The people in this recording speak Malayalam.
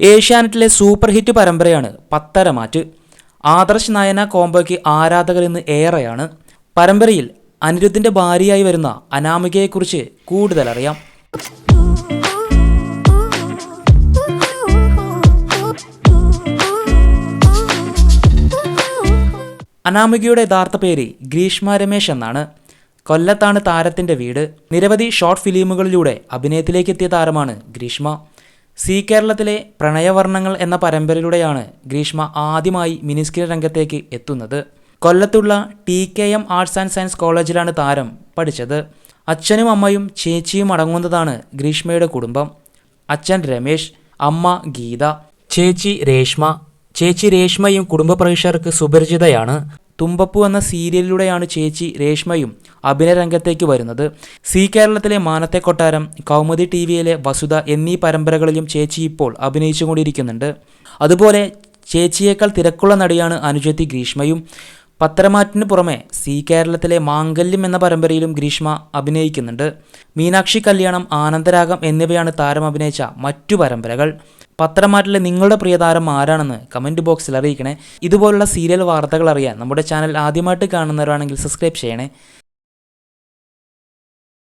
ഏഷ്യാനെറ്റിലെ സൂപ്പർ ഹിറ്റ് പരമ്പരയാണ് പത്തരമാറ്റ്. ആദർശ് നയന കോംബോയ്ക്ക് ആരാധകർ ഇന്ന് ഏറെയാണ്. പരമ്പരയിൽ അനിരുദ്ധിന്റെ ഭാര്യയായി വരുന്ന അനാമികയെക്കുറിച്ച് കൂടുതൽ അറിയാം. അനാമികയുടെ യഥാർത്ഥ പേര് ഗ്രീഷ്മ രമേശ് എന്നാണ്. കൊല്ലത്താണ് താരത്തിന്റെ വീട്. നിരവധി ഷോർട്ട് ഫിലിമുകളിലൂടെ അഭിനയത്തിലേക്ക് എത്തിയ താരമാണ് ഗ്രീഷ്മ. സി കേരളത്തിലെ പ്രണയവർണങ്ങൾ എന്ന പരമ്പരയിലൂടെയാണ് ഗ്രീഷ്മ ആദ്യമായി മിനിസ്കിൽ രംഗത്തേക്ക് എത്തുന്നത്. കൊല്ലത്തുള്ള T K M arts and science കോളേജിലാണ് താരം പഠിച്ചത്. അച്ഛനും അമ്മയും ചേച്ചിയും അടങ്ങുന്നതാണ് ഗ്രീഷ്മയുടെ കുടുംബം. അച്ഛൻ രമേശ് അമ്മ ഗീത ചേച്ചി രേഷ്മ. ചേച്ചി രേഷ്മയും കുടുംബ സുപരിചിതയാണ്. തുമ്പപ്പൂ എന്ന സീരിയലിലൂടെയാണ് ചേച്ചി രേഷ്മയും അഭിനയരംഗത്തേക്ക് വരുന്നത്. സി കേരളത്തിലെ മാനത്തെ കൊട്ടാരം കൗമുദി ടി വിയിലെ വസുധ എന്നീ പരമ്പരകളിലും ചേച്ചി ഇപ്പോൾ അഭിനയിച്ചുകൊണ്ടിരിക്കുന്നുണ്ട്. അതുപോലെ ചേച്ചിയേക്കാൾ തിരക്കുള്ള നടിയാണ് അനുജത്തി ഗ്രീഷ്മയും. പത്തരമാറ്റിന് പുറമെ സി കേരളത്തിലെ മാംഗല്യം എന്ന പരമ്പരയിലും ഗ്രീഷ്മ അഭിനയിക്കുന്നുണ്ട്. മീനാക്ഷി കല്യാണം ആനന്ദരാഗം എന്നിവയാണ് താരം അഭിനയിച്ച മറ്റു പരമ്പരകൾ. പത്രമാറ്റിലെ നിങ്ങളുടെ പ്രിയതാരം ആരാണെന്ന് കമന്റ് ബോക്സിൽ അറിയിക്കണേ. ഇതുപോലുള്ള സീരിയൽ വാർത്തകൾ അറിയാൻ നമ്മുടെ ചാനൽ ആദ്യമായിട്ട് കാണുന്നവരാണെങ്കിൽ സബ്സ്ക്രൈബ് ചെയ്യണേ.